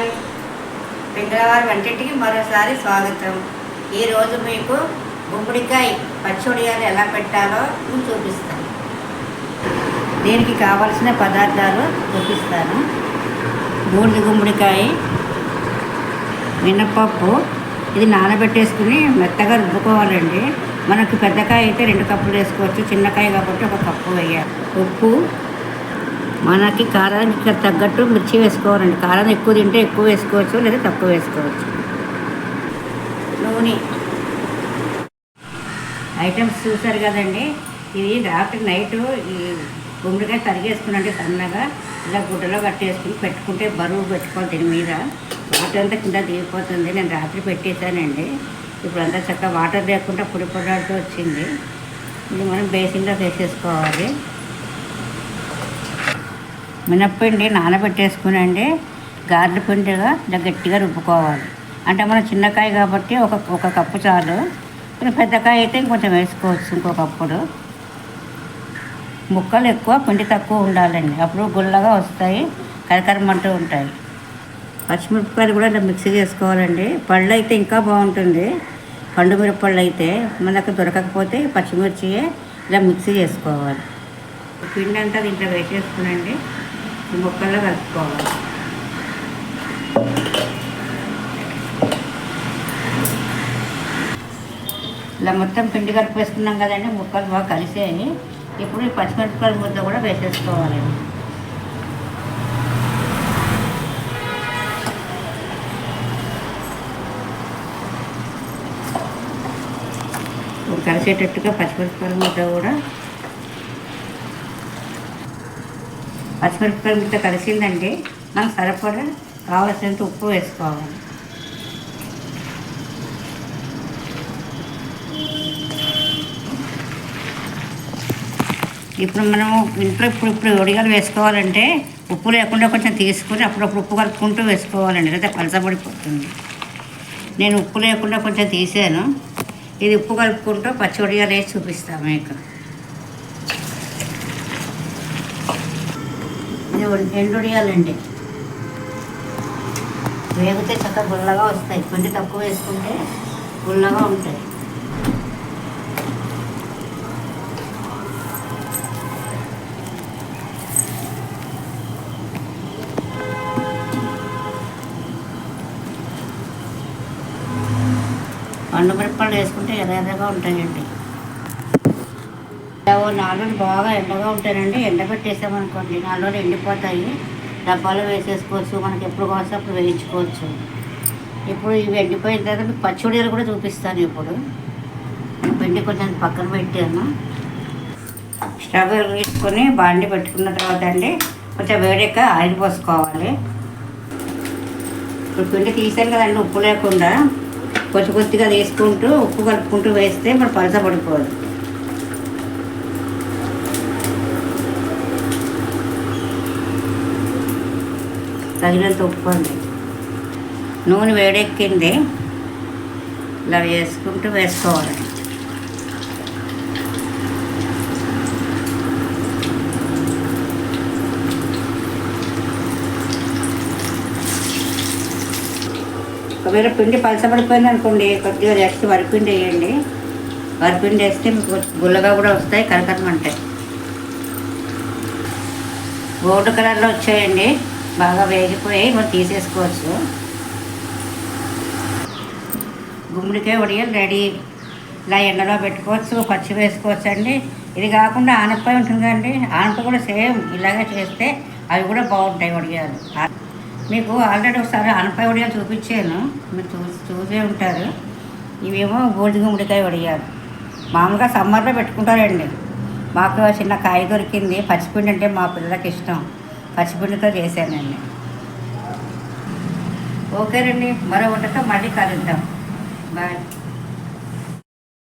Hi. పెంగళవారి వంటింటికి మరోసారి స్వాగతం. ఈరోజు మీకు గుమ్మడికాయ పచ్చడియాలు ఎలా పెట్టాలో నేను చూపిస్తాను. దీనికి కావలసిన పదార్థాలు చూపిస్తాను. బూడిద గుమ్మడికాయ మినపప్పు ఇది నానబెట్టేసుకుని మెత్తగా రుబ్బుకోవాలండి. మనకు పెద్దకాయ అయితే రెండు కప్పులు వేసుకోవచ్చు చిన్నకాయ కాబట్టి ఒక కప్పు వేయాలి. ఉప్పు మనకి కారానికి తగ్గట్టు మిర్చి వేసుకోవాలండి. కారం ఎక్కువ తింటే ఎక్కువ వేసుకోవచ్చు లేదా తక్కువ వేసుకోవచ్చు. నూనె. ఐటమ్స్ చూసారు కదండి. ఇది రాత్రి నైట్ ఈ గుమ్మడికాయ తరిగేసుకునండి సన్నగా ఇలా గుడ్డలో కట్టేసుకుని పెట్టుకుంటే బరువు పెట్టుకోవాలి దీని మీద వాటర్ అంతా కింద దిగిపోతుంది. నేను రాత్రి పెట్టేశానండి. ఇప్పుడు అంతా చక్కగా వాటర్ లేకుండా పొడి పొడాడుతూ వచ్చింది. ఇది మనం బేసిన్లో వేసేసుకోవాలి. మినప్పిండి నానబెట్టేసుకునండి గార్లు పిండిగా ఇలా గట్టిగా రుబ్బుకోవాలి. అంటే మన చిన్నకాయ కాబట్టి ఒక ఒక కప్పు చాలు. కొంచెం పెద్దకాయ అయితే ఇంకొంచెం వేసుకోవచ్చు ఇంకో కప్పుడు ముక్కలు ఎక్కువ పిండి తక్కువ ఉండాలండి. అప్పుడు గుల్లగా వస్తాయి కరకరమంటూ ఉంటాయి. పచ్చిమిరపకాయలు కూడా ఇలా మిక్సీ చేసుకోవాలండి. పళ్ళు అయితే ఇంకా బాగుంటుంది. పండు మిరపళ్ళు అయితే మనకు దొరకకపోతే పచ్చిమిర్చియే ఇలా మిక్సీ చేసుకోవాలి. పిండి అంతా దీంట్లో వేసేసుకునండి. ఈ ముక్కల్లో కలుపుకోవాలి ఇలా మొత్తం పిండి కలిపేసుకున్నాం కదండి ముక్కలు బాగా కలిసేవి. ఇప్పుడు ఈ పచ్చిమిరపకాయల ముద్ద కూడా వేసేసుకోవాలి. ఇప్పుడు కలిసేటట్టుగా పచ్చిమిరపకాయల ముద్ద కూడా పచ్చిమిరపకాయల ముద్ద కలిసిందంటే మనకు సరిపడా కావాల్సినంత ఉప్పు వేసుకోవాలి. ఇప్పుడు మనం ఇంట్లో ఇప్పుడు ఇప్పుడు ఒడిగాలు వేసుకోవాలంటే ఉప్పు లేకుండా కొంచెం తీసుకొని అప్పుడప్పుడు ఉప్పు కలుపుకుంటూ వేసుకోవాలండి లేదా పలసపడిపోతుంది నేను ఉప్పు లేకుండా కొంచెం తీసాను. ఇది ఉప్పు కలుపుకుంటూ పచ్చి ఒడిగాలు వేసి చూపిస్తాను మీకు. ఎండుడియాలండి ఎండు వేగితే చక్కగా గుల్లగా వస్తాయి. పిండి తక్కువ వేసుకుంటే గుల్లగా ఉంటాయి. పండు మిరపకాయలు వేసుకుంటే ఎర్ర ఎర్రగా ఉంటాయండి. నాలుగు బాగా ఎండగా ఉంటాయండి ఎండబెట్టేసామనుకోండి నాలుగు ఎండిపోతాయి. డబ్బాలో వేసేసుకోవచ్చు మనకి ఎప్పుడు కావాల్సి అప్పుడు వేయించుకోవచ్చు. ఇప్పుడు ఇవి ఎండిపోయిన తర్వాత మీకు పచ్చడిలు కూడా చూపిస్తాను ఇప్పుడు. పిండి కొంచెం పక్కన పెట్టాను. స్టవ్ తీసుకొని బాండి పెట్టుకున్న తర్వాత అండి కొంచెం వేడెక్క ఆయిల్ పోసుకోవాలి. ఇప్పుడు పిండి తీసాను కదండి ఉప్పు లేకుండా. కొద్ది కొద్దిగా తీసుకుంటూ ఉప్పు కలుపుకుంటూ వేస్తే మరి పలస పడిపోదు. తగినంత ఉప్పు అండి నూనె వేడెక్కింది. ఇలా వేసుకుంటూ వేసుకోవాలి. ఒకవేళ పిండి పలసపడిపోయింది అనుకోండి కొద్దిగా జస్ట్ వరిపిండి వేయండి. వరిపిండి వేస్తే మీకు గుల్లగా కూడా వస్తాయి కరకరమంటాయి. గోల్డ్ కలర్లో వచ్చాయండి. బాగా వేగిపోయి మనం తీసేసుకోవచ్చు. గుమ్మడికాయ ఉడియలు రెడీ. ఇలా ఎండలో పెట్టుకోవచ్చు పచ్చి వేసుకోవచ్చు అండి ఇది కాకుండా ఆనపకాయ ఉంటుంది కదండి ఆనపకాయ కూడా సేమ్ ఇలాగే చేస్తే అవి కూడా బాగుంటాయి వడియాలు. మీకు ఆల్రెడీ ఒకసారి ఆనపకాయ వడియాలు చూపించాను మీరు చూ చూసే ఉంటారు. ఇవేమో బూడిద గుమ్మడికాయ వడియాలు. మామూలుగా సమ్మర్లో పెట్టుకుంటారండి. మాకు చిన్న కాయ దొరికింది పచ్చిపిండి అంటే మా పిల్లలకి ఇష్టం. పచ్చిపిండితో చేశానండి. ఓకేనండి మరో వంటకం మళ్ళీ కలుద్దాం. బాయ్.